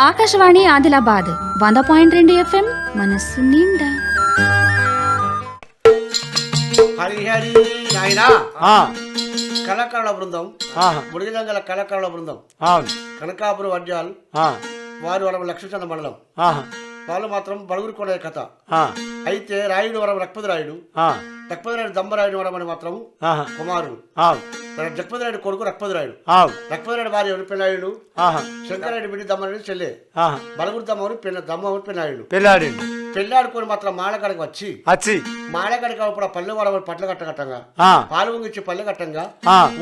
ఆకాశవాణి ఆదిలాబాద్ వంద పాయింట్ రెండు ఎఫ్ఎం మనస్సు నిండా. హరిహరి నాయనా. ఆ, కళాకారుల బృందం. ముడిగిదంగల కళాకారుల బృందం. అవును. కనకాపురం వడ్యాల్ ఆ, వారి వరం లక్ష్మీచంద్ర మండలం. వాళ్ళు మాత్రం బడుగురి కొనే కథ. ఆ, అయితే రాయుడు వరం రక్పతి రాయుడు. ఆ, రక్పతి రాయుడు దమ్మరాయుడు వరం అని మాత్రం కుమారుడు. అవును జగపతి రాయుడు కొడుకు రక్పతి రాయుడు అవును రక్పతి రాయుడు భార్య ఎవరు? పెళ్ళాయుడు. శంకరాయుడు బిడ్డి దమ్మరాయుడు చెల్లె. బలగురు దమ్మవరు పెళ్ళ దమ్మవరు పెళ్ళాయుడు. పెళ్ళాడిండు పెళ్ళాడుకొని మాత్రం మాడకాడికి వచ్చి. వచ్చి. మాడకాడికి అప్పుడు పల్లె వరం పట్ల కట్ట కట్టంగా ఆ, పాలు పొంగిచ్చి పల్లె కట్టంగా.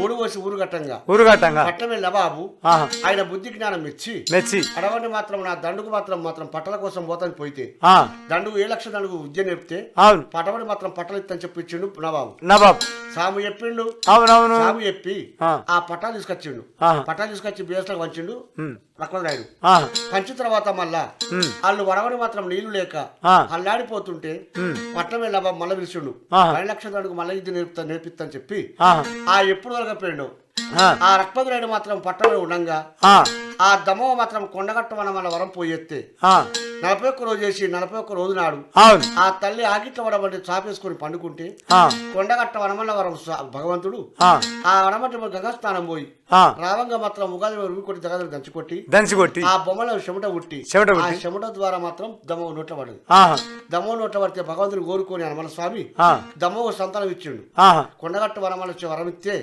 ఊరు పోసి ఊరు కట్టంగా. ఊరుగట్టంగా పట్టమే నవాబు ఆహా, ఆయన బుద్ధి జ్ఞానం మెచ్చి. మెచ్చి. అడవంటి మాత్రం నా దండుకు మాత్రం మాత్రం పట్టల కోసం పోతాను పోయితే. ఆ, దండుకు ఏ లక్ష దండుకు విద్య నేర్పితే పటవడి మాత్రం పట్టలు ఇత్తని చెప్పించిండు నవాబు. నవాబ్. సాము చెప్పిండు. అవునవును. సాము చెప్పి ఆ. పటాలు తీసుకొచ్చిండు. పటాలు తీసుకొచ్చి వంచిండు ఉమ్, రక్మరాయుడు ఆహా, పంచిన తర్వాత మళ్ళా వాళ్ళు వడవడి మాత్రం నీళ్ళు లేక. అల్లాడిపోతుంటే పట్టమే నవాబు మళ్ళీ పిలిచిండు. పది లక్షల దండుకు మళ్ళీ ఇది నేర్పుతా నేర్పిస్తా చెప్పి ఆహా, ఆ ఎప్పుడు వరకపోయిండు ఆ, ఆ రక్పతిరాయుడు మాత్రం పట్టమే ఉండంగా ఆ, దమో మాత్రం కొండగట్ట మన మన వరం పోయెత్తే నలభై ఒక్క రోజు చేసి నలభై ఒక్క రోజు నాడు ఆ తల్లి ఆకిట్ల వడబడి చాపేసుకొని పండుకుంటే కొండగట్ట వనమల్ల వరం భగవంతుడు ఆ, వనమట్టి గంగాస్థానం పోయి రావంగా మాత్రం ఉగాది కొట్టి జగదులు దంచుకొట్టి దంచి కొట్టి. ఆ బొమ్మలో చెమట ఉట్టి ఆ. చెమట ద్వారా మాత్రం దమో నోట్ల పడదు. దమో నోట్ల పడితే భగవంతుని కోరుకొని హనుమల స్వామి దమో సంతానం ఇచ్చిండు. కొండగట్ట వనమల వచ్చి వరం ఇస్తే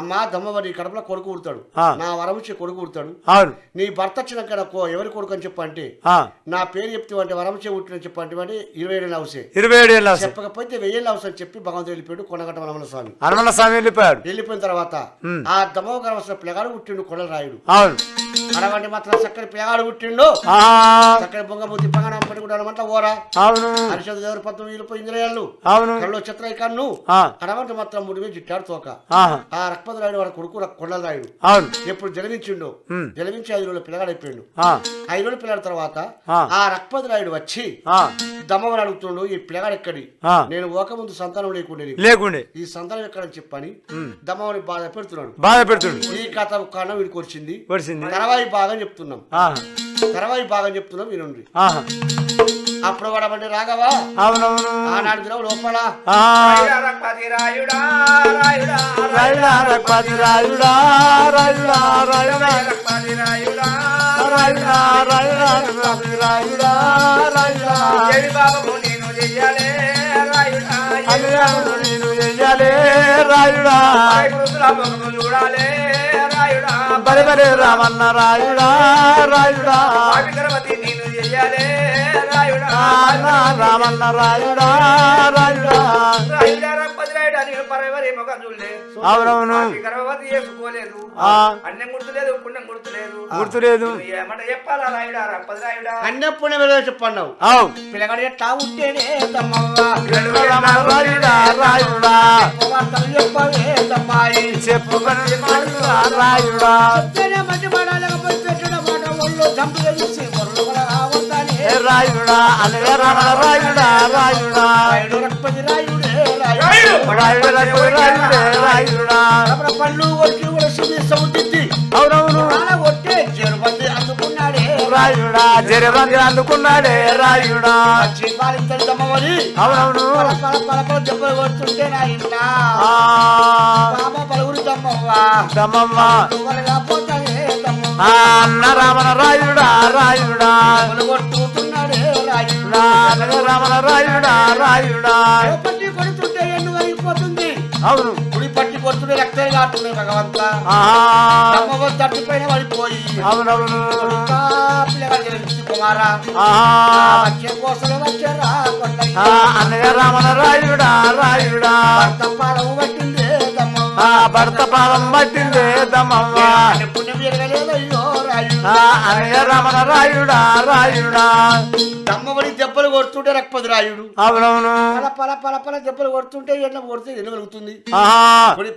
అమ్మా దమ్మవరి కడపలో కొడుకు పుడతాడు. ఆ. నా వరం ఇచ్చి కొడుకు అవును నీ భర్త వచ్చినాక నాకు ఎవరి కొడుకు అని చెప్పంటే నా పేరు చెప్తే అంటే వరం చే పుట్టిన చెప్పంటే అంటే ఇరవై ఏడు అవసే ఇరవై ఏడు ఏళ్ళ అవసరం. చెప్పకపోతే వెయ్యేళ్ళు అవసరం చెప్పి భగవంతుడు వెళ్ళిపోయాడు కొండగట్ట వనమల స్వామి. హనుమన్న స్వామి వెళ్ళిపోయాడు. వెళ్ళిపోయిన తర్వాత. ఆ దమోగర వస్తున్న పిల్లగాడు పుట్టిండు కొండల రాయుడు. అవును. అడవంటి మాత్రం చక్కని పిల్లగాడు పుట్టిండు. చక్కని బొంగ బుద్ధి పగడం పట్టుకుంటామంట ఓరా. అవును. హరిషద్ దేవర పంతొమ్మిది వెళ్ళిపోయి ఇంద్రియాలు అవును. కళ్ళు చిత్రైకన్ను ఆ, అడవంటి మాత్రం ముడి మీద జిట్టాడు తోక. ఆ రక్పతి రాయుడు వాడు కొడుకు ర- కొండల రాయుడు. అవును. ఎప్పుడు జన్మించిండు. ఉమ్, జన్మించి ఐదు రోజులు పిల్లగాడు అయిపోయిండు. ఆ, ఐదు రోజులు పిల్లల తర్వాత ఆ. రక్పతి రాయుడు వచ్చి దమ్మని అడుగుతుండు ఈ పిల్లగాడు ఎక్కడి? నేను ఒక ముందు సంతానం లేకుండా. లేకుండే. ఈ సంతానం ఎక్కడని చెప్పని దమ్మని బాధ పెడుతున్నాడు. బాధ పెడుతుండు. ఈ కథ కారణం వీడికి వచ్చింది. వచ్చింది. తర్వాయి భాగం చెప్తున్నాం. తర్వాయి భాగం చెప్తున్నాం వినండి. అప్పుడు వాడమంటే రాఘవా అవునవును. ఆనాడు లోపల. రాయుడా రాయుడా రాయుడా. రఘుపతి రాయుడా రాయుడా రాయుడా. రఘుపతి రాయుడా రాయుడా రాయుడా రఘుపతి రాయుడా రాయుడా. దేవి బాబు నేను చెయ్యాలే రాయుడా అల్లాడు నేను చెయ్యాలే రాయుడా. పురుషుల ముఖము చూడాలే రాయుడా. బలి బలి రామన్న రాయుడా రాయుడా. గణపతి నేను చెయ్యాలే రాయుడా. రామన్న రాయుడా రాయుడా. రాయుడా నేను పరవరి ముఖం చూడలే. అవునవును ఆమె గర్భవతి చేసుకోలేదు ఆ. అన్నం గుర్తులేదు పుణ్యం గుర్తులేదు. గుర్తులేదు. నువ్వు ఏమంట చెప్పాలా రాయుడా రాయుడా? అన్నప్పుడు వెళ్ళి చెప్పన్నావు? అవు. పిల్లగాడు ఎట్లా ఉంటేనే రాయుడా రాయుడా. వార్తలు చెప్పవే తమ్మాయి. చెప్పుకొని రాయుడా రాయుడా. చెప్తేనే మంచి మాట లేకపోతే పెట్టిన మాట ఒళ్ళు చంపుగా చూసి ఒళ్ళు కూడా కావద్దని ఏ రాయుడా అనగా రాయుడా రాయుడా. రాయుడు రాయుడే. పళ్ళు ఒట్టి కూడా సుమి అవునవును ప్రాణ జరుబంది అందుకున్నాడే రాయుడా జరబంది అందుకున్నాడే రాయుడా వచ్చి పాలించని తమ్మవని అవునవును దెబ్బలు కొడుతుంటే నా ఇంట ఆ పలువురు అన్న రామణ రాయుడా రాయుడా కొట్టు రాయుడు రాయుడా పట్టి కొడుతుంటే ఎన్ను వరిగిపోతుంది అవును. గుడి పట్టి కొడుతుంటే రక్తాలు కాటున్నాయి భగవంత. తట్టుపైన పడిపోయి. అవునవును. కుమారా. వచ్చే కోసం వచ్చారా అన్నయ్య రాయుడా రాయుడా. భర్త పాలము పట్టిందే భర్త దమ్మవ్వ పుణ్యం ఎరగలేదయ్యో రాయుడు. అన్నయ్య రామన రాయుడా రాయుడా. తమ్మబడి దెబ్బలు కొడుతుంటే రక్పతి రాయుడు. అవునవును. పల పల పల పల దెబ్బలు కొడుతుంటే ఎండ కొడితే ఎండ కలుగుతుంది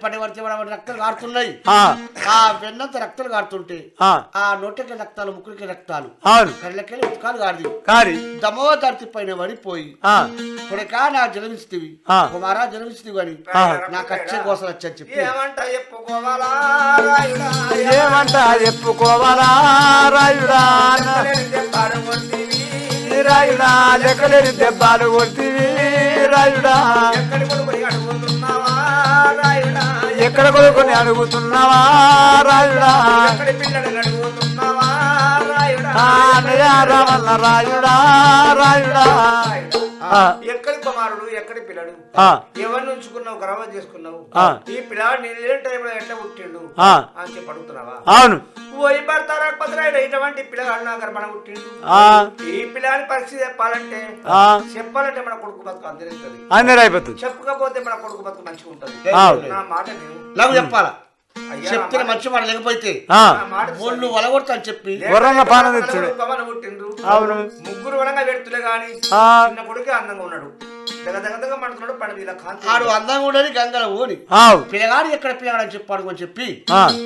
పడి పడితే రక్తాలు కారుతున్నాయి. ఆ. ఆ వెన్నంత రక్తాలు కారుతుంటే ఆ. నోటికి రక్తాలు ముక్కులకి రక్తాలు కళ్ళకెళ్ళి ఉత్కాలు కాదు కారి. దమో ధరతి పైన పడిపోయి ఆ. కొడుకా నా జన్మిస్తీవి ఆ. కుమారా జన్మిస్తీవి అని. నాకు వచ్చే కోసం వచ్చని చెప్పి. ఏమంట చెప్పుకోవాలా రాయుడా? ఏమంట చెప్పుకోవాలా రాయుడా? కొట్టివి. రాయుడా లెక్కలేని దెబ్బలు కొడుతీవి రాయుడా. ఎక్కడి కొడుకుని అడుగుతున్నావా రాయుడా? ఎక్కడ కొడుకుని అడుగుతున్నావా రాయుడా? రామన్న రాయుడా రాయుడా. ఎక్కడి కుమారుడు ఎక్కడి పిల్లడు? ఎవరిని ఉంచుకున్నావు? గర్వం చేసుకున్నావు. ఈ పిల్లాడు నేను లేని టైంలో ఎట్లా పుట్టిండు? అని చెప్పి అడుగుతున్నావా? అవును. పోయి భర్తారాపత్రాయుడు ఇటువంటి పిల్లగాడు నా గర్భణ పుట్టిండు. ఆ, ఈ పిల్లాని పరిస్థితి చెప్పాలంటే చెప్పాలంటే మన కొడుకు బతుకు అందరిస్తుంది అందరూ అయిపోతుంది. చెప్పకపోతే మన కొడుకు బతుకు మంచిగా ఉంటది. నా మాట నేను నాకు చెప్పాలా? చెప్తే మంచి మాట లేకపోతే ఆ, నా మాట ఒళ్ళు వలగొడతా అని చెప్పి పానం తెచ్చుడు. అవును. ముగ్గురు వరంగా పెడుతులే గాని చిన్న కొడుకే అందంగా ఉన్నాడు. ఆడు అందంగా ఉండని గంగల ఓని. పిల్లగాడు ఎక్కడ పిల్లగాడు అని చెప్పాడు అని చెప్పి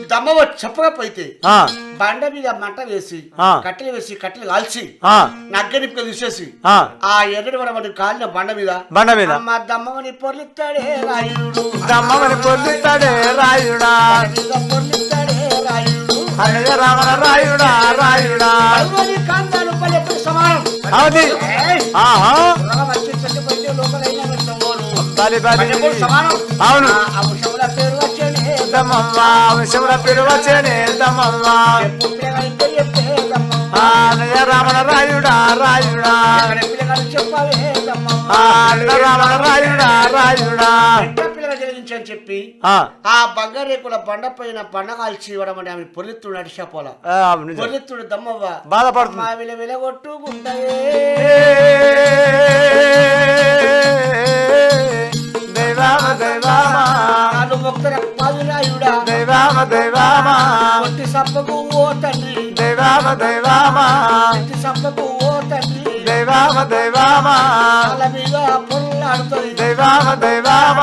దమ్మవ చెప్పకపోతే ఆ, బండ మీద మంట వేసి. కట్టెలు వేసి కట్టెలు కాల్చి ఆ, నగ్గనిప్పుగా తీసేసి ఆ, ఆ ఎర్రటి వరం కాలిన బండ మీద బండ మీద. అమ్మ దమ్మవని పొర్లిస్తాడే రాయుడు. మీద పొర్లిస్తాడే రాయుడు. రామన రాయుడా. రాయుడా కాంతాలు పల్లెప్పుడు సమానం. అవుది! ఆహా. అవును. అంశముల పేరు వచ్చేనే. రామన రాయుడా రాయుడా. రామన రాయుడా రాయుడా. జరిగించని చెప్పి ఆ, ఆ బంగారేకుల బండ పైన బండ కాల్చి ఇవ్వడం అని ఆమె పొల్లెత్తుడు నడిచిపోలా. పొల్లెత్తుడు దమ్మవ్వ. బాధపడుతుంది. మా విల విలగొట్టుకుంటావే దైవామ దైవామ మొక్కర పాదురాయుడా దైవామ దైవామ కొట్టి సప్పకు ఓ తండ్రి. దైవామ దైవామ కొట్టి సప్పకు ఓ తండ్రి. దైవామ దైవామ మీద దైవామ దైవామ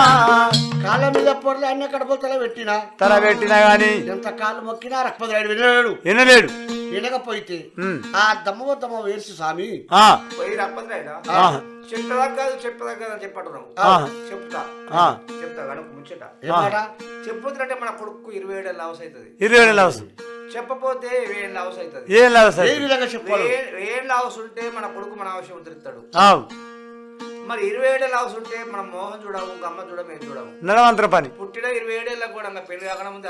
కాళ్ళ మీద పొరలు అన్ని కడపతల పెట్టినా. తల పెట్టినా గాని ఎంత కాళ్ళు మొక్కినా రక్పతి వినలేడు. వినలేడు. వినకపోతే ఉమ్. ఆ దమ్మవ దమ్మ వేసి స్వామి. ఆ, పోయి రప్పద్రాయినా ఆ, చెప్పదా కాదు చెప్పదా కాదు అని చెప్పట్టున్నావు ఆ, చెప్తా. ఆ. చెప్తా కనుక ముచ్చట. చెప్పుతుంటే మన కొడుకు ఇరవై ఏడు అవుతుంది. ఇరవై చెప్పపోతే ఏడు లాస్ అవుతుంది. ఏం లేదు సార్ ఏ విధంగా చెప్పాలి? ఏడు లాస్ ఉంటే మన కొడుకు మన అవసరం ఆవు మరి ఇరవై ఏడు లాస్ ఉంటే మన మోహన్ చూడము ఇంక అమ్మ చూడము ఏం చూడము. నడవంతర పని. పుట్టిన ఇరవై ఏడేళ్ళకి కూడా ఇంకా పెళ్ళి కాకుండా ముందే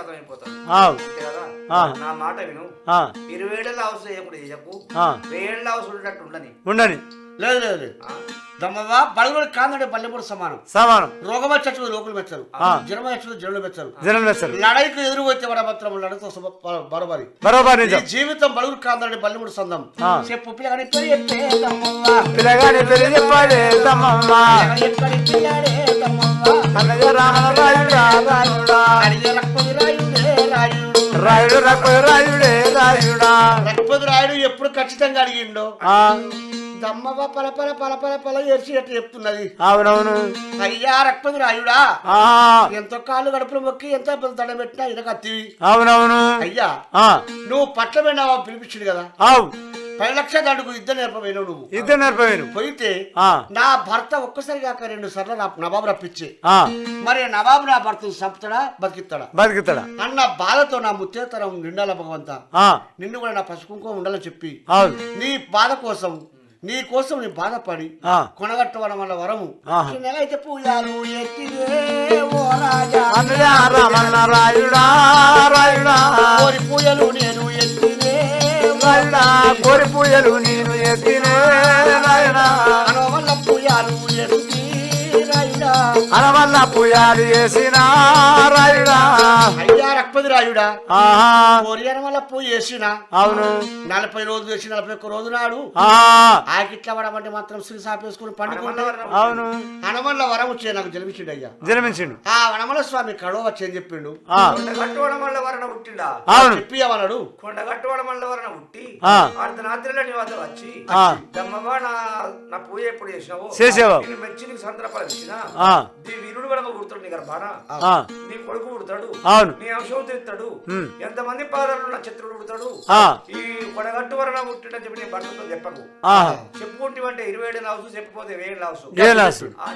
ఆవు అంతే కదా. నా మాట విను. ఇరవై ఏడేళ్ళ అవసరం చేయకుండా చేయకు ఆ. వేళ్ళ అవసరం ఉండేటట్టు ఉండని. ఉండని. లేదు లేదు? దమ్మవ బడుగుడు కాందంటే పల్లెపూడి సమానం. సమానం. రోగం వచ్చచ్చు లోకులు మెచ్చరు. జ్వరం వచ్చచ్చు జనులు మెచ్చరు. జనం వేస్తారు లడైకు ఎదురు వచ్చే వాడ మాత్రం లడతో బరబరి. బరోబర్ జీవితం బడుగుడు కాందంటే పల్లెపూడి సందం. చెప్పు పిల్లగాని పేరు చెప్పే దమ్మమ్మ రాయుడా రాయుడా. రాయుడే రాయుడు. ఎప్పుడు ఖచ్చితంగా అడిగిండో. ఆ, దమ్మవ్వ పల పల పల పల పల ఎరిచి ఎట్టు చెప్తున్నది. అవునవును. అయ్యా రక్పతి రాయుడా? ఎంతో కాళ్ళు గడుపులు మొక్కి ఎంత దండ పెట్టినా ఇక కత్తివి. అవునవును. అయ్యా నువ్వు పట్ల పోయినావా పిలిపించిండు కదా? ఆవు పది లక్ష దండుకు ఇద్దరు నేర్పపోయినావు నువ్వు. ఇద్దరు నేర్పవేను పోయితే నా భర్త ఒక్కసారి కాక రెండు సార్లు నా నవాబు రప్పించి. మరి నవాబు నా భర్తను చంపుతాడా బతికిస్తాడా? బతుకుతాడా అన్న బాధతో నా ముత్తేతరం నిండాల భగవంత. నిన్ను కూడా నా పసుకుంకో ఉండాలని చెప్పి. నీ బాధ కోసం నీ కోసం నీ బాధపడి కొనగట్టవడం వల్ల వరము. ఆహా. ఈ నెల అయితే పూజాలు కోరి పూజలు నేను రాయుడా కోరి పూయలు నేను ఎత్తినే పూజాలు ఎత్తి రాయుడా అనవల్ల పూయాలు వేసిన రాయుడా? అయ్యా రక్పతి రాయుడా? వల్ల పూజ చేసిన అవును. నలభై రోజులు చేసి నలభై ఒక్క రోజు నాడు ఆ, ఆకిట్ల వడమంటే మాత్రం శ్రీ సాపేసుకుని పండుకుంటే అవును. హనుమల్ల వరం వచ్చే నాకు జన్మించిండు అయ్యా. జన్మించిండు. ఆ వనమల స్వామి కడవ వచ్చి అని చెప్పిండు? ఆ, కొండ కట్టుకోవడం వల్ల వరణ పుట్టిండా అవును. చెప్పి అవన్నాడు కొండ కట్టుకోవడం వల్ల వరణ పుట్టి ఆ. అర్ధరాత్రిలో నీ వద్ద వచ్చి ఆ. దమ్మవ్వ నా పూజ ఎప్పుడు చేసినావు చేసావా? మెచ్చి నీకు సంతరపలు ఇచ్చిన ఆ, నీ వీరుడు కూడా పుడతాడు నీ గర్భాన. నీ కొడుకు పుడతాడు. అవును. నీ అంశం. ఎంతమంది పాదాలు పుడతాడు. ఈ కొడగట్టు పుట్టినని చెప్పి నీ భర్తతో చెప్పకు. చెప్పుకుంటే ఇరవై ఏడు చెప్పిపోతే లాసు?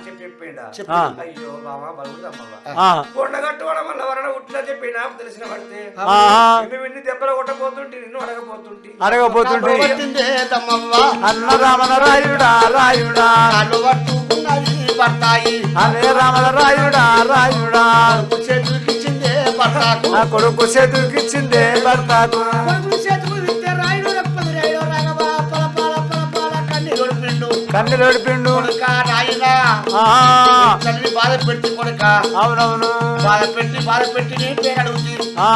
చెప్పి చెప్పిండా. అయ్యో బావా. కొండగట్టు వల్ల వలన పుట్టిన చెప్పి నాకు తెలిసిన పడితే విన్ని దెబ్బలు కొట్టబోతుంటే నిన్ను అడగబోతుంటే. అడగపోతుంటే పట్టిందే తమ్మవ్వ. అన్న రామన రాయుడా. రాయుడా భర్తాయి అనే రామన రాయుడా రాయుడా. చేతులకిచ్చిందే భర్తకు ఆ కొడుకు చేతుకిచ్చిందే భర్తకు చేతులు రాయుడు రప్పది రాయుడు పల పల పల పల కొడుక నాయనా ఆహా. తల్లి బాధ పెట్టి కొడుక. అవునవును. బాధ పెట్టి బాధ పెట్టి నీ పేరు అడుగుతుంది ఆ,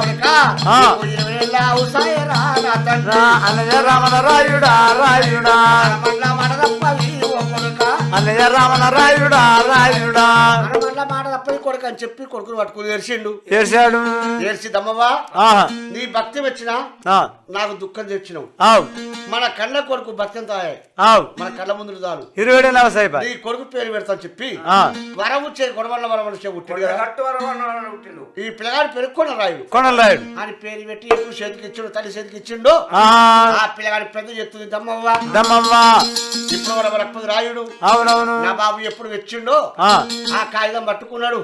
కొడుక ఆ. నీకు ఇరవై ఏళ్ళ ఉసాయరా నా తండ్రి. రా అన్నయ్య రామన రాయుడా రాయుడా. మాట తప్పది ఓ కొడుక. అన్నయ్య రామన రాయుడా రాయుడా. మనమల్ల మాట తప్పది కొడుక అని చెప్పి కొడుకును పట్టుకుని ఏడ్చిండు. చేశాడు ఏడ్చి దమ్మవ్వా ఆహా. నీ భక్తి వచ్చినా ఆ, నాకు దుఃఖం తెచ్చినావు. ఆవు. మన కన్న కొడుకు భక్తం తాయే ఆవు. మన కళ్ళ ముందు చాలు. ఇరవై నవసాయిబా నీ కొడుకు పేరు పెడతాను చెప్పి ఆ, వరం వచ్చే గొడవల వరం వచ్చే పుట్టిండు ఈ పిల్లగాడు పెరుక్కున్న రాయుడు కొండల రాయుడు అని పేరు పెట్టి ఎప్పుడు చేతికి ఇచ్చిండు తల్లి చేతికి ఇచ్చిండు ఆ, ఆ పిల్లగాడి పెద్ద చెప్తుంది దమ్మవ్వ. దమ్మమ్మ ఇప్పుడు వరకు రాయుడు. అవునవును నా బాబు ఎప్పుడు వచ్చిండో ఆ, కాగితం పట్టుకున్నాడు.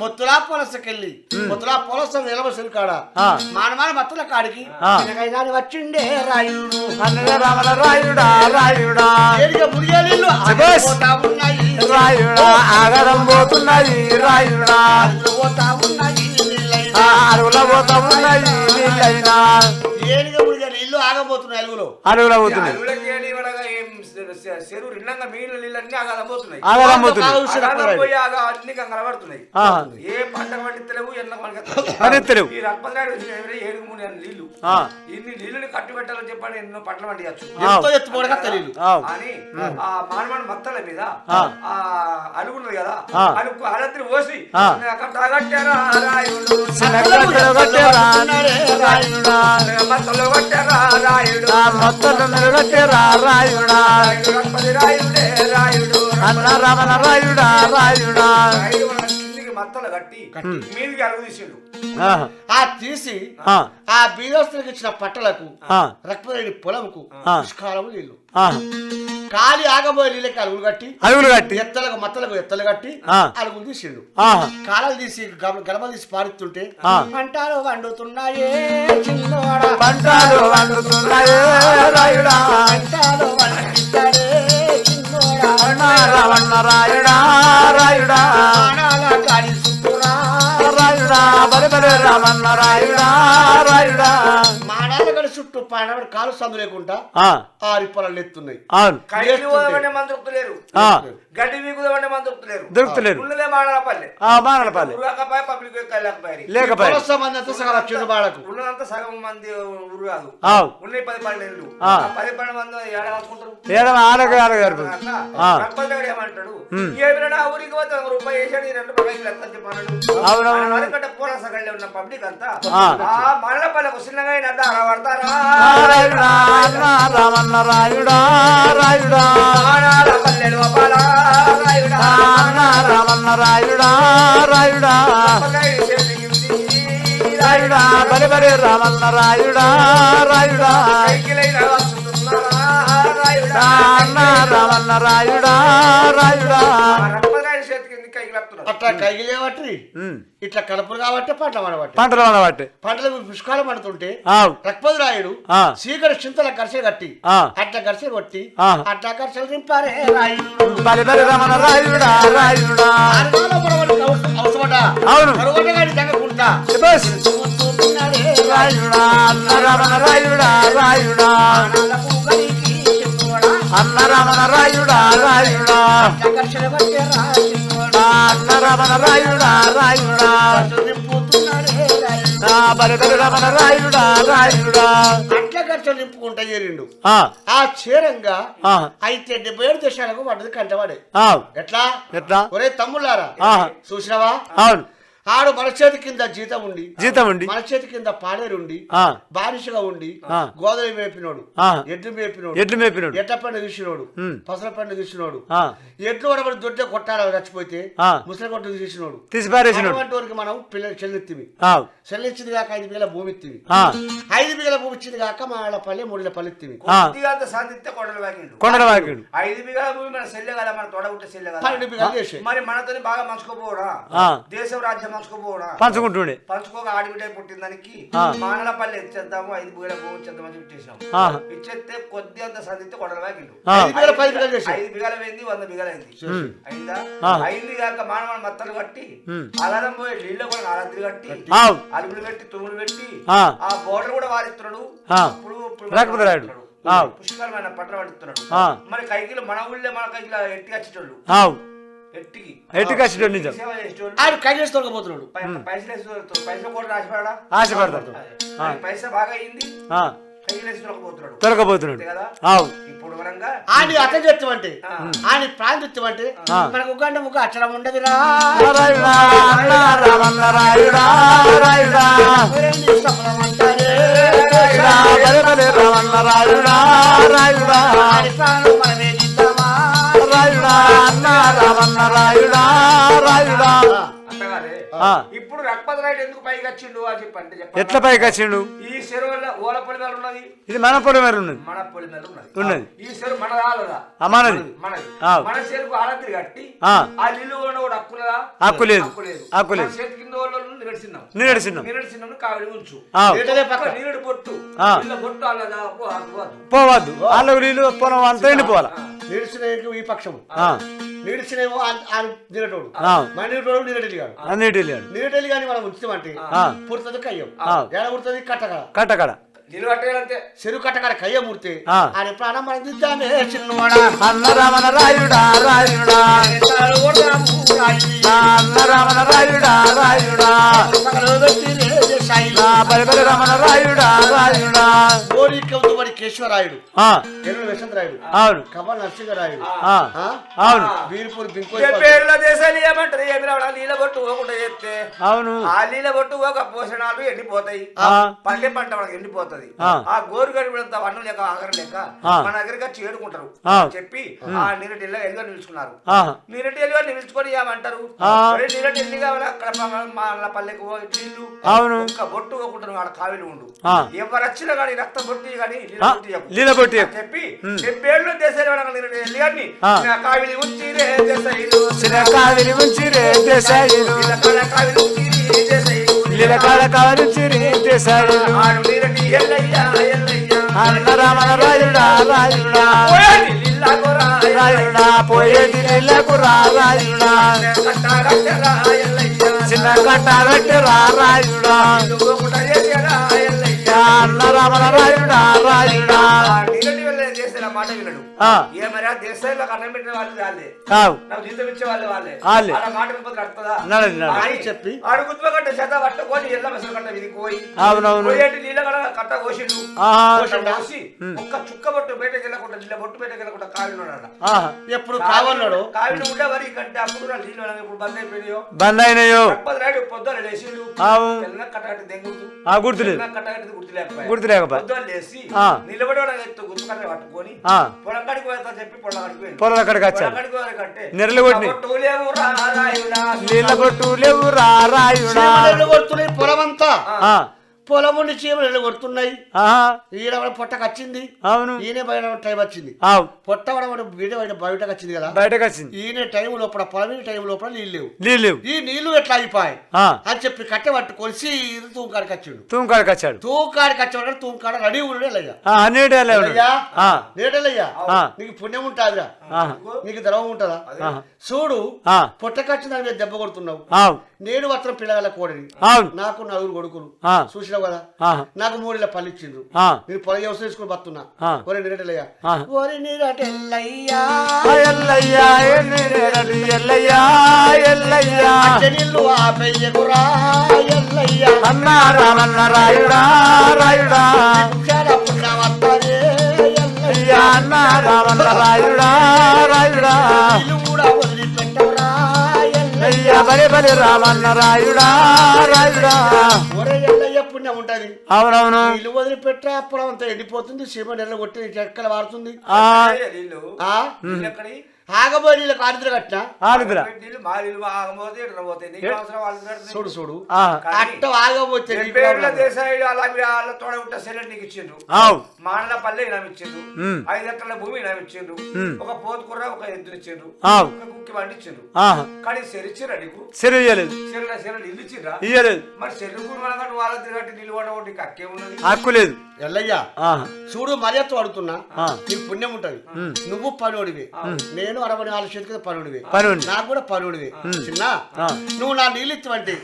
పొత్తులా పొలసకెళ్ళి పొత్తులా పొలస నిలబసలు కాడ. మానమాన మత్తుల కాడికి వచ్చిండే రాయుడు. రాయుడా రాయుడా. ఉన్నాయి. రాయుడా ఆగడం పోతున్నది రాయుడా. పోతా ఉన్నాయి అడవుల పోతా నీళ్ళైనా. ఏడిగా మురిగేలు ఇల్లు ఆగబోతున్నాయి అలుగులో. అడవుల పోతున్నాయి. చెరువు రిండంగా మిగిలిన నీళ్ళన్నీ అగలబోతున్నాయి పోయి అన్ని కంగలబడుతున్నాయి. ఏ పంట పండితలేవు ఎన్న మనకి పండిత్తలేవు. ఈ ఏడు మూడు నీళ్ళు. ఇన్ని నీళ్ళని కట్టు పెట్టాలని చెప్పని ఎన్నో పంటలు ఆవు. అని ఆ. మానవాడి మత్తల మీద ఆ. అలుగున్నది కదా ఆ. అలుగు అలత్రి పోసి రాయుడు రాయుడా? మత్తలు కొట్టారా రాయుడు? ఆ మొత్తలు నిలగట్టేరా రాయుడా? అన్న రమణ రాయుడా రాయుడా మత్తలు కట్టి మీదికి తీసిండు. ఆ తీసి ఆ, బీదస్తులకు ఇచ్చిన పట్టలకు ఆ, రక్తరేణి పొలంకు. పుష్కాలము నీళ్ళు. కాలి ఆగబోయే నీళ్ళకి అలుగులు కట్టి అడుగులు కట్టి ఎత్తలకు మత్తలకు ఎత్తలు కట్టి. అలుగులు తీసిండు. కాలాలు తీసి గడపలు తీసి పారుతుంటే ఆ. పంటలు వండుతున్నాయే పంటలు వండుతున్నాయే రాయుడా పంటలు అన్న రమణ రాయుడా రాయుడా. రాయుడా బలి బలి రమణ రాయుడా రాయుడా. గడి చుట్టూ పాడబడి కాలు సందు లేకుండా ఆ, ఆరి పొలాలు ఎత్తున్నాయి. అవును. గడ్డి వీకుదామంటే మంది దొరుకుతలేరు. దొరుకుతలేరు. ఉన్నదే మాడలపల్లె పబ్లిక్ లేకపోయి అంతా సగం బాడకు ఉన్నదంతా సగం మంది ఊరు కాదు. ఆవు ఉన్నాయి పది పన్నెండు. పది పన్నెండు మంది ఏడ కలుసుకుంటారు? ఏడమ ఆడగ ఆడగారు అట్లా. ఆ. రప్పదాడు ఏమంటాడు? ఉమ్. ఏమైనా ఊరికి పోతే ఒక రూపాయి వేసాడు ఈ రెండు రూపాయలు ఎంత చెప్పాడు పూల సగళ్ళే ఉన్న పబ్లిక్ అంతా. ఆ. మరలపల్లెకు చిన్నగా అయినా దారా పడతారా రాయుడా రాయుడా. పల్లెలు అపాల రమణ రాయుడా రాయుడా. రాయుడా బలి రమణ రాయుడా. రాయుడా. రాయుడా. అట్లా కైగిలే బట్టి ఇట్లా కలుపులు కాబట్టి పంట పడబట్టి పంటలు ఉండబట్టి పంటలకు పుష్కాలు పడుతుంటే రక్పతి రాయుడు ఆ. సీకర చింతల గరిసె కట్టి ఆ. అట్లా గరిసె కొట్టి ఆ. అట్లా కౌసు- అవసరమట. అవును. రాయుడా రాయుడా రాయుడా. అన్న రమణ రాయుడా. రాయుడా. అన్న రమణ రాయుడా. రాయుడా. నా బలి బలి రమణ రాయుడా. రాయుడా అట్లా నింపుకుంటా చేరిండు. ఆ, చేరంగా ఆ, అయితే డెబ్బై ఏడు దేశాలకు పడ్డది కంటవాడే. ఎట్లా? ఎట్లా? ఒరే తమ్ముళ్ళారా? ఆహా. చూసినావా? అవును. ఆడు మన చేతి కింద జీతం ఉండి జీతం ఉండి. మన చేతి కింద పాలేరుండి ఆ, బానిసగా ఉండి. గోదలు మేపినోడు. ఎడ్లు మేపినోడు ఎడ్లు మేపినాడు. ఎట్ల పండు తీసినోడు. పసల పండు తీసినోడు. ఆ, ఎడ్లు కూడా దొడ్డే కొట్టాడు చచ్చిపోతే. ముసలి కొట్టు తీసినోడు. తీసి పారేసినాడు. అటువంటి వారికి మనం పిల్లలు చెల్లిత్తివి ఆ, చెల్లించింది కాక ఐదు బిగల భూమి ఇత్తివి ఆ, ఐదు బిగల భూమి ఇచ్చింది కాక మా వాళ్ళ పల్లె మూడిల పల్లె ఇత్తివి అంత సాధిస్తే కొండలు వాకిండు కొండల వాకిడు ఐదు బిగాల భూమి మన సెల్లె కదా మన తోడ ఉంటే సెల్లె కదా. పన్నెండు బిగలు చేసే. మరి మనతోని బాగా మంచుకోపోవడా ఆ. దేశం రాజ్యం పంచుకుంటుండే పంచుకోక ఆడిబిడ్డ పుట్టిందానికి. మానలపల్లి ఇచ్చేద్దాము ఐదు బిగల భూమి ఇచ్చేద్దామని చెప్పేసాం ఆ, ఇచ్చేస్తే కొద్ది అంత సాధిస్తే కొండలు వాకిండు ఆ. ఐదు బిగల అయింది వంద బిగాలు అయింది. అయిందా. అయింది కాక మానవ మత్తలు కట్టి. అలారం పోయి నీళ్ళు కూడా ఆరాత్రి కట్టి. అలుగులు పెట్టి తుమ్ములు పెట్టి ఆ. బోర్డర్ కూడా వారిస్తున్నాడు. ఇప్పుడు. పుష్కరమైన పట్ల పడుతున్నాడు. మరి కైకిలు మన ఊళ్ళో మన కైకిలో ఎట్టి వచ్చేటోళ్ళు ఎట్టికి వచ్చేటోళ్ళు నిజం. ఆడు కూడా రాసిపడా ఆశపడతాడు పైసా బాగా అయింది ఆవు ఇప్పుడు ఆడి చెప్తామంటే ఆ. ఆడి ప్రాంతం అంటే. మనకు గంట ముక్క అక్షరం ఉండదురా నారాయణా, అన్నా రామన్న రాయుడా, రాయుడా. అన్నా రామన్న రాయుడా, రాయుడా. ఇప్పుడు ఎందుకు పైకి వచ్చిండు అని చెప్పండి చెప్పండి. ఎట్ల పైకి వచ్చిండు ఈ చెరువుల ఉన్నది ఇది మన పొలం మీద ఉన్నది మన పొలిమేర ఉన్నది ఉన్నది. ఈ చెరువు మన రాలదా మనది ఆ. మన చెరుకు ఆడద్రి కట్టి ఆ. హక్కులదా హక్కు లేదు. హక్కు లేదు హక్కు లేదు. మన చేతి కింద కావిడి ఉంచు. నీరుడు పోవద్దు. వాళ్ళకు నీళ్ళు పొలం అంతా ఎండిపోవాల? నీడిసినేమో ఈ పక్షం. ఆయన నీరటోడు. ఆ. మన నీరటోడు నీరటెలి కాడు అన్నిటి వెళ్ళాడు నీరటెలి కానీ మనం ఉంచుతామంటే ఆ. పుడుతుంది కయ్యం ఆ. ఏడ పుడుతుంది? కట్టకడ కట్టకడ నీళ్ళు కట్టేయాలంటే చెరువు కట్టకడ కయ్యం ముడితే ఆ. ఆయన ప్రాణం మనం దిద్దామే. చిన్నవాడా అన్న రామన రాయుడా రాయుడా. అన్న రామన రాయుడా రాయుడా. బలిబల రమణ రాయుడా రాయుడా. ఓడి కౌతుబడి కేశవరాయుడు. వసంతరాయుడు అవును. కమల్ నరసింహరాయుడు? అవును. వీరపూర్ పేర్ల దేశాలు ఏమంటారు? ఏమి రావడా నీళ్ళ బొట్టు పోకుండా చేస్తే అవును. ఆ నీళ్ళ బొట్టు ఒక పోషణాలు ఎండిపోతాయి. ఆ, పండే పంట మనకి ఎండిపోతది. ఆ. ఆ గోరు గడిపినంత వన్నం లేక ఆగరం లేక. మన దగ్గరికి వచ్చి ఏడుకుంటారు. చెప్పి ఆ. నీరటి ఎల్లు ఎల్లుగా నిలుచుకున్నారు నీరటి ఎల్లుగా నిలుచుకొని ఏమంటారు? నీరటి ఎల్లి కావాలా? అక్కడ ప- మా అన్న పల్లెకు అవును. ఒక్క బొట్టు పోకుంటారు ఆడ కావిలి ఉండు. ఎవరు వచ్చినా కానీ రక్త బొట్టి కానీ నీళ్ళ బొట్టి చెప్పు. చెప్పేళ్ళు దేశాలు నీరటి ఎల్లి కానీ కావిలి ఉంచి రే చిన్న కావిలి ఉంచి రే కాడ కావిలి ఉంచి రే దేశాయిలు లీల కాడ కావిలి రే అన్న రామణ రాజుడా రాజుడా రాజుడా పోయేది నీళ్ళకు రాజుడా కట్టారట్టరా చిన్న అన్న రామణ రాజుడా రాజుడా మాట వినడు. ఏ మరి అన్నం పెట్టిన వాళ్ళు వాళ్ళే నాకు జీతం ఇచ్చే వాళ్ళు వాళ్ళే వాళ్ళే. అలా మాట చెప్పి ఎల్ల మెసలు కట్ట అవునవును. నీళ్ళ కడ కట్ట కోసిండు. ఆహా, కోసిన కోసి ఒక్క చుక్క బొట్టు బయటకు వెళ్ళకుండా నీళ్ళ బొట్టు బయటకు వెళ్ళకుండా. ఎప్పుడు కావాలన్నాడు కావిలు ఉండే వరి కంటే అప్పుడు నా నీళ్ళు నాకు ఇప్పుడు బంద్ అయిపోయినాయో? బంద్ అయినాయో? పది నాడు పొద్దున లేచిండు. ఆవు. తెల్ల కట్టగట్టి దెంగుతూ ఆ గుర్తులేదు. తెల్ల కట్టగట్టి గుర్తు లేకపోయా గుర్తు లేకపోయా పొద్దున లేచి ఆ. నిలబడి గుర్తు కట్ట పట్టుకొని ఆ, పొలం కాడికి పోతా చెప్పి పొలం కాడికి పోయిండు. పొలం అక్కడికి వచ్చాడు. పొలం కాడికి పోయారు కట్టే. నెరలు కొట్టి పొట్టు లేవు రా రాయుడా. నీళ్ళ కొట్టు లేవు రా రాయుడా చీమలు కొడుతున్నాయి పొలమంతా. ఆ, పొలం ఉండి చీమలు ఈయన వాడు పొట్టకు వచ్చింది అవును. ఈయన బయట టైం వచ్చింది. పొట్ట వాడు వాడు వీడ వాడి బయటకు వచ్చింది కదా. బయటకు వచ్చింది. ఈయన టైం లోపల పొలం టైం లోపల నీళ్ళు లేవు. నీళ్ళు లేవు. ఈ నీళ్ళు ఎట్లా అయిపోయాయి? అని చెప్పి కట్టె పట్టుకొని సీరు తూంకాడికి వచ్చిండు తూంకాడికి వచ్చాడు. తూంకాడికి వచ్చాడు తూంకాడ రెడీ ఉండే లయ్యా ఆ, అన్నిటి వెళ్ళే ఉన్నాడు. అయ్యా ఆ, నేటలయ్యా ఆ. నీకు పుణ్యం ఉంటుందిరా. నీకు ధర్మం ఉంటుందా. చూడు మీద దెబ్బ కొడుతున్నావు. నేను మాత్రం పిల్లగల కోడని నాకు నలుగురు కొడుకులు. చూసినావు కదా? నాకు మూడిల పళ్ళు ఇచ్చిండ్రు. నేను పొల వ్యవసాయం చేసుకుని బతున్నా. ఒరే నిరటలయ్యా. ఒరే నిరటెల్లయ్యా ఆపెయ్యకురా ఎల్లయ్యా అన్న రామన్న రాయుడా రాయుడా అన్న రామన్న కూడా అయ్యా బలి బలి రామన్న రాయుడా రాయుడా. ఒరే ఎల్లయ్య పుణ్యం ఉంటది? అవునవును. ఇల్లు వదిలిపెట్టే అప్పుడు అంతా ఎండిపోతుంది సీమ నెల కొట్టి చెక్కలు వారుతుంది. ఆ నీళ్ళు ఆ నీళ్ళు ఎక్కడి ఆగబోయి నీళ్ళకి ఆరుద్ర కట్టిన పెడితే. చూడు. చూడు అట్ట ఆగబోతే అలా వాళ్ళ తోడ ఉంటే సరే నీకు ఇచ్చిండ్రు. ఆవు. మానల పల్లె ఇనాం ఇచ్చిండ్రు. ఉమ్. ఐదు ఎకరాల భూమి ఇచ్చిండ్రు. ఉమ్. ఒక పోతుకుర్ర ఒక ఎద్దులు ఇచ్చిండ్రు. ఆవు. ఒక కుక్కి బండి ఇచ్చిండ్రు. కానీ సెరిచ్చిరా నీకు? చెరువు ఇయ్యలేదు. చెరువుల చెరువులు ఇల్లు ఇచ్చిండ్రా? ఇయ్యలేదు. మరి కూడా వాళ్ళ తిరగట్టి నిల్వ నీకు అక్కే ఉన్నది. హక్కు లేదు. ఎల్లయ్య చూడు మర్యాద అడుగుతున్నా. నీకు పుణ్యం ఉంటది. నువ్వు పనుడివి నేను అరవై నాలుగు చేతికి పనుడివి పనుండి నాకు కూడా పనుడివి చిన్న. నువ్వు నా నీళ్ళు ఇచ్చివంటి.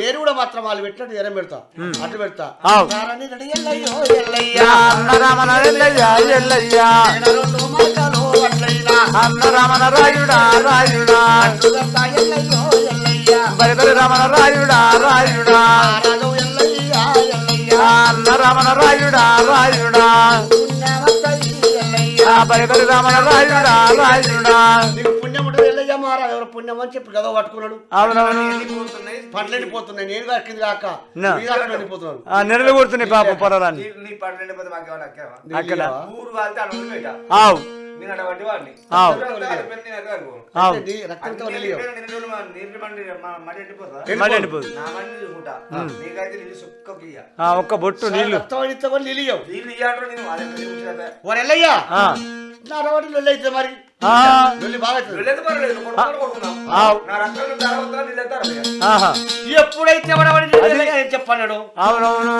నేను కూడా మాత్రం వాళ్ళు పెట్టినట్టు ఎరం పెడతా. అటు పెడతా. అన్న రామన రాయుడా రాయుడా. రామన రాయుడా ఎల్లయ్య. రాయుడా. రాయుడా బలి రామన రాయుడా రాయుడా. నీకు పుణ్యం ఉంటుంది ఎల్లయ్య మారా ఎవరు పుణ్యం అని చెప్పి గదో పట్టుకున్నాడు. ఎండిపోతున్నాయి నేను కింద కాక. నా. మీ దాకా ఎండిపోతున్నాను ఆ నెరలు కొడుతున్నాయి పాపం పొలాన్ని నీ- నీ పంట ఎండిపోతే మాకేమన్నా అక్కేమా అక్కడ నీళ్ళు నీళ్ళు నీళ్ళు నీళ్ళు ఒక్క బొట్టు నిలియవు నీళ్ళు. ఇయ్యాడు మరి? ఎప్పుడైతే చెప్పన్నాడు అవునవును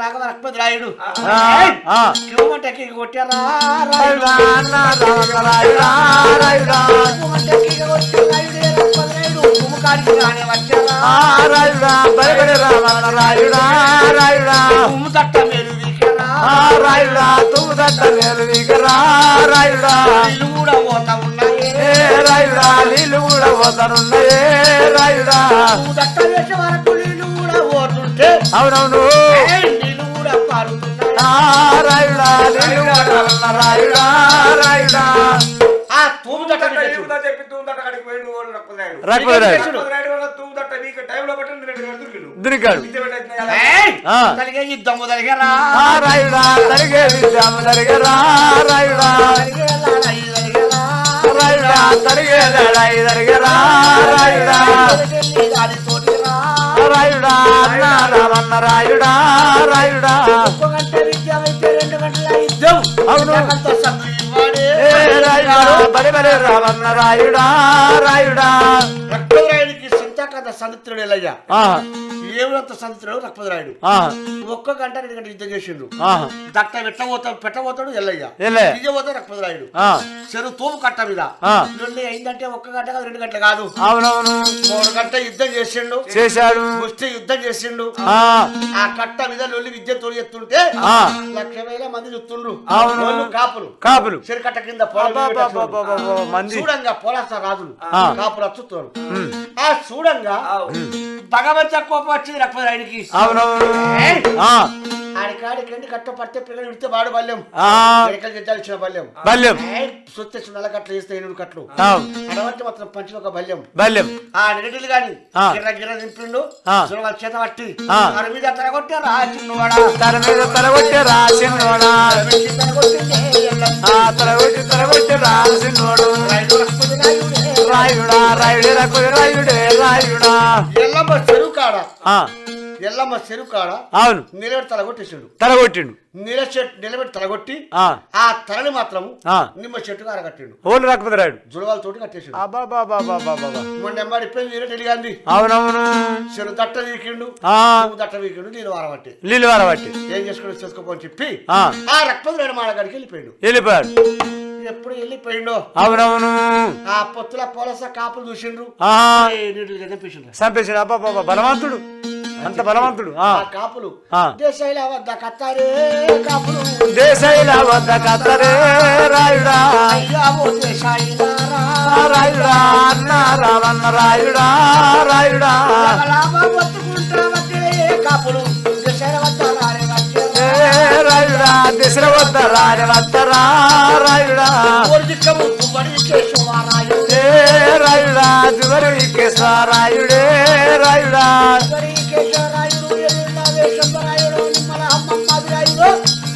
రాఘవ రాయుడు ఆ, ఆ. కిలోమంటకి కొట్టారా రాయుడా, అన్న రామన రాయుడా రాయుడా ఆ, రాయుడా బలి బలి రామన రాయుడా రాయుడా రాయుడా. దట్ట మేలు వికరా రాయుడా ఏ రాయుడా నీళ్ళు కూడా పోతానున్నాయే రాయుడా. అవునవును ఆ, రాయుడా నీళ్ళు కూడా ఉన్న రాయుడా రాయుడా చెప్తా చెప్పి తూముదట్ట కాడికి పోయిండు వాడు రక్తం రాయుడు. రాయుడు. రక్తం రాయుడు వల్ల తూముదట్ట నీకు టైంలో బట్టి రెండు రెండు దొరికిండు దునికాడు ఇచ్చే పెట్టేస్తున్నా కదా. ఆ. యుద్ధము జరిగారా ఆ, రాయుడా తరిగే విద్యాము తరిగరా రాయుడా రాయుడా తరిగే లడాయి తరిగరా రాయుడా రాయుడా అన్న రామన్న రాయుడా రాయుడా అవును ఏ రాయుడా బలి బలి రామన్న రాయుడా రాయుడా. సంతాకాంత సందిత్రుడు ఎల్లయ్యా. ఆహా ఏమినంత సందిత్రుడు ఆహా ఒక్క గంట రెండు గంట యుద్ధం చేసిండు. దట్ట పెట్టబోతాడు పెట్టబోతాడు ఎల్లయ్య. రక్తరాయుడు ఆ, చెరువు తూము కట్ట మీద. లొల్లి అయిందంటే ఒక్క గంట కాదు రెండు గంటలు కాదు. అవునవును. మూడు గంట యుద్ధం చేసిండు. చేశాడు. ముష్టి యుద్ధం చేసిండు. ఆ, కట్ట మీద లొల్లి విద్య తోడి ఎత్తుంటే. లక్ష వేల మంది చూస్తుండ్రు కాపులు. కాపులు. చెరుకట్ట కింద పొలం చూడంగా పోరాస్తా రాజులు. కాపులు అచ్చుతారు ఉమ్, ఆ చూడంగా ఆవ్. భగవంత కోపం వచ్చింది రక్తరాయుడికి అవునవును. ఏయ్! ఆ, ఆడికాడికండి కట్ట పట్టే పిల్లలు విడితే వాడు బల్యం చెట్టాలు ఇచ్చిన బల్యం బల్యం సొత్తే నల్ల కట్లు వేస్తే ఎనుడు కట్లు అడవంటే మాత్రం పంచిన ఒక బల్యం బల్యం ఆ నెగటివ్ గాని. గిర్ర గిర్ర దింపిండు ఆ. చూడగా చేత పట్టి. దాని మీద అట్లా కొట్టారా చిన్నవాడా తన మీద తలగొట్టి రాసినోడా చిన్న కొట్టిందే ఎల్లమ్మ. ఆ తలగొట్టి తలగొట్టి రాసినోడు రైలు రక్తది రాయుడే. రాయుడా రాయుడే రకుడి రాయుడే రాయుడా. ఎల్లమ్మ చెరువు కాడ. ఎల్లమ్మ చెరువు కాడ అవును. నిలబెట్టి తలగొట్టేసాడు తలగొట్టిండు. నిలచెట్టు నిలబెట్టి తలగొట్టి ఆ, తలని మాత్రం. నిమ్మ చెట్టుగా అరగట్టిండు ఓళ్ళు రక్పతి రాయుడు. జులవాలతోటి కట్టేసాడు. అబాబాబాబాబాబా మొన్న ఎంబాడి ఇప్పుడు వీరే తెలియంది అవునవును. చెరువు దట్ట వీకిండు దట్ట వీకిండు నేను వారబట్టి. నీళ్ళు వారబట్టి. ఏం చేసుకుని చేసుకోమని చెప్పి ఆ, రక్తం రెండు మాడగాడికి వెళ్ళిపోయాడు. వెళ్ళిపోయాడు. ఎప్పుడు వెళ్ళిపోయిండో? అవునవును. ఆ పొత్తుల పోలస కాపులు చూసిండ్రు. చంపేసాడు అబ్బాబా బలవంతుడు. అంత బలవంతుడు. కాపులు. దేశాల వద్ద కత్తారే కాపులు. దేశైల వద్ద కత్తరే రాయుడా. రాయుడా అన్న రావన్న రాయుడా రాయుడా. దిశల వద్ద రాని వద్దరా రాయుడా రాయుడా. చివరి కేశవరాయుడే రాయుడా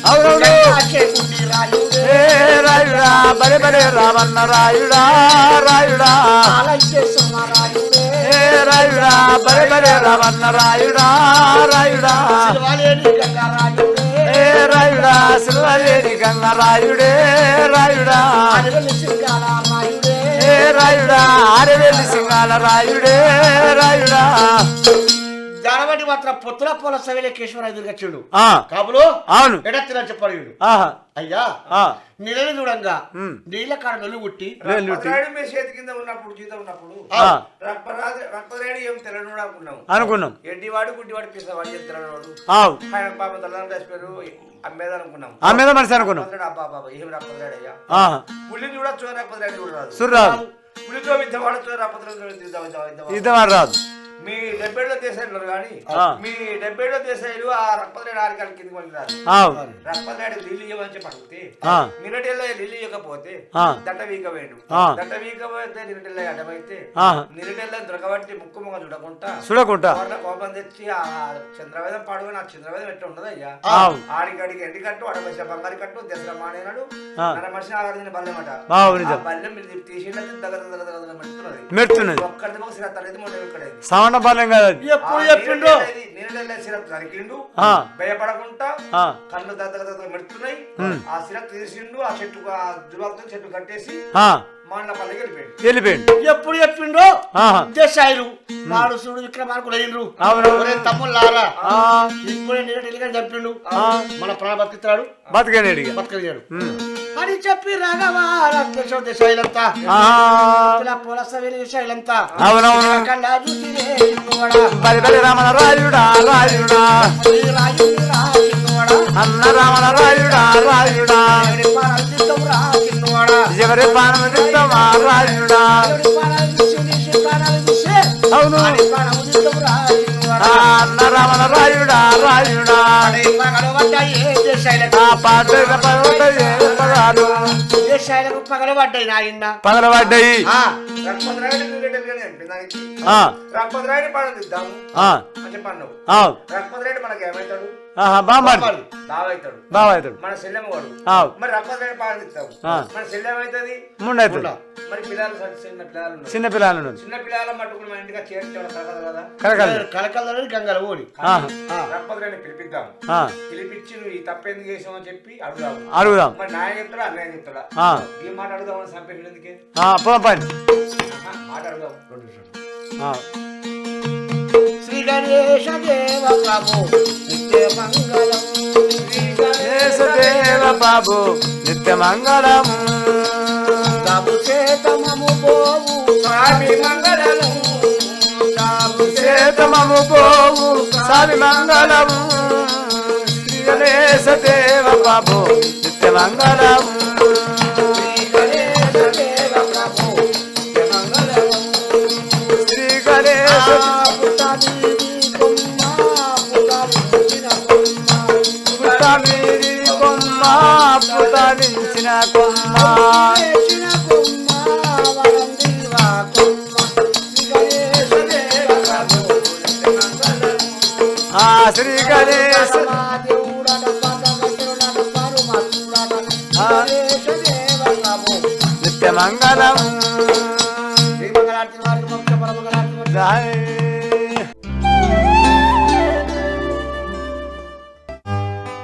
అవునవును. రాయుడే బలే బలే రావన్న రాయుడా. రాయుడా రాయుడా బలే బలే రావన్న రాయుడా రాయుడా. ఏ రాయుడా సిల్వలేని గంగ రాయుడే రాయుడా. ఏ రాయుడా ఆరవేలి సింగాల రాయుడే రాయుడా. దానబడి మాత్రం పొత్తుల పూల సవిలే కేశవరాయు తిరిగచ్చుడు ఆ, కాబులు అవును ఎడత్తిన చెప్పడు ఆహా అయ్యా ఆ, నీళ్ళని చూడంగా. నీళ్ళ కాడ నొల్లి మీ చేతి కింద ఉన్నప్పుడు జీతం ఉన్నప్పుడు రక్తరాయుడు ఏం తెలడు అనుకున్నాం అనుకున్నాం ఎడ్డివాడు గుడ్డివాడు పిసవాడు ఏం ఆవు ఆయన పాప తల్లని రాసిపోయారు అమ్మేదనుకున్నాం ఆ మీద మనిషి అనుకున్నాం అబ్బా బాబా ఏం రక్తరాయుడు అయ్యా ఆహా పులిని చూడొచ్చు రక్తరాయుడు చూడరాదు సుర్రాదు పులితో విద్యవాడచ్చు రక్తరాయుడు ఇది మాట రాదు మీ డెబ్బేళ్ళ దేశాలు కానీ. మీ డెబ్బేళ్ళ దేశాలు ఆ రక్తరాయుడు ఆరికాల కింద మళ్ళీ రాదు. ఆవు రక్తరాయుడు నీళ్ళు ఇవ్వమని చెప్పి. నిన్నటిల్లో నీళ్ళు ఇవ్వకపోతే. దట్ట వీక వేడు ఆ. దట్ట వీక పోతే నిన్నటిల్లో అడ్డమైతే ఆ. నిన్నటిల్లో దొరకబట్టి ముక్కు ముఖం చూడకుండా కోరల కోపం తెచ్చి ఆ చంద్రవేదం పాడుకొని ఆ చంద్రవేదం ఎట్లా ఉండదు అయ్యా? ఆవు ఆడికి అడిగి ఎండి కట్టు అడగచ్చ బంగారు కట్టు దసరా మానేనాడు. ఆ. నన్న మనిషిని ఆరాధించిన ఆ నిజం. బల్లెం తీసేటది దగ్గర దగ్గర దగ్గర మెడుతున్నది మెడుతున్నది ఒక్కరిది ఒక సిరత్ అనేది మొన్న ఇక్కడ పాలెం కాదు ఎప్పుడు చెప్పిండ్రు నీళ్ళ సిరప్ నరికిండు ఆ. భయపడకుండా ఆ, కళ్ళు దగ్గర దగ్గర మెడుతున్నాయి. ఆ సిరప్ తీసిండు ఆ చెట్టు ఆ జులాలతో చెట్టు కట్టేసి వెళ్ళిపోయాడు. ఎప్పుడు చెప్పిండ్రు ఆహా. దేశాయిలు వాడు చూడు విక్రమార్కుడు అయినరు అవును. తమ్ముళ్ళారా ఆ, ఇప్పుడే చెప్పిండు. ఆ. మన ప్రాణ బతికిస్తాడు బతకలిగాడు. ఉమ్. అని చెప్పి రాఘవారంతా దేశాయిలంతా ఆహా. ఇలా పులస వెలి దేశాయిలంతా అవునవును. కళ్ళా చూసిరే చిన్నవాడా. బలి బలి రమణ రాయుడా రాయుడా. ఈ రాయుని రా చిన్నవాడా. అన్న రాయుడా రాయుడా. ఎవరి రాయుడా. అవును. రమణ రాయుడా. రాయుడా వాడి పగలు పడ్డాయి పగలబడ్డాయి రక్పతిరాయుడు పాడం ఇద్దాము అని మనకి ఏమవుతాడు మన వాడు మరి. మన అవుతుంది ముండు. మరి పిల్లలు చిన్న పిల్లలు చిన్న పిల్లలు చిన్న పిల్లల మన ఇంటికి కదా? కలకలు. కలకలని గంగల ఓడి రక్పతిరాయుడు పిలిపిద్దాం. పిలిపించి నువ్వు ఈ తప్పెందుకు చేసావని చెప్పి అడుగుదాం. అడుగుదాం. మరి నాయన చెప్తాడా? అన్నయ్య చెప్తాడా? ఈ మాట అడుగుదామని సంపేషన్ ఎందుకే? పోదాం పని మాట అడుగుదాం. రెండు గణేశ దేవ ప్రభు నిత్య మంగళం దేశదేవ బాబు నిత్య మంగళము ప్రభు చేతమము పోవు స్వామి మంగళము చేతమము పోవు స్వామి మంగళము శ్రీ గణేశ దేవ బాబు నిత్య మంగళము పుటలించిన కొమ్మ. కొమ్మ శ్రీ గణేశ నిత్య మంగళం. ఆ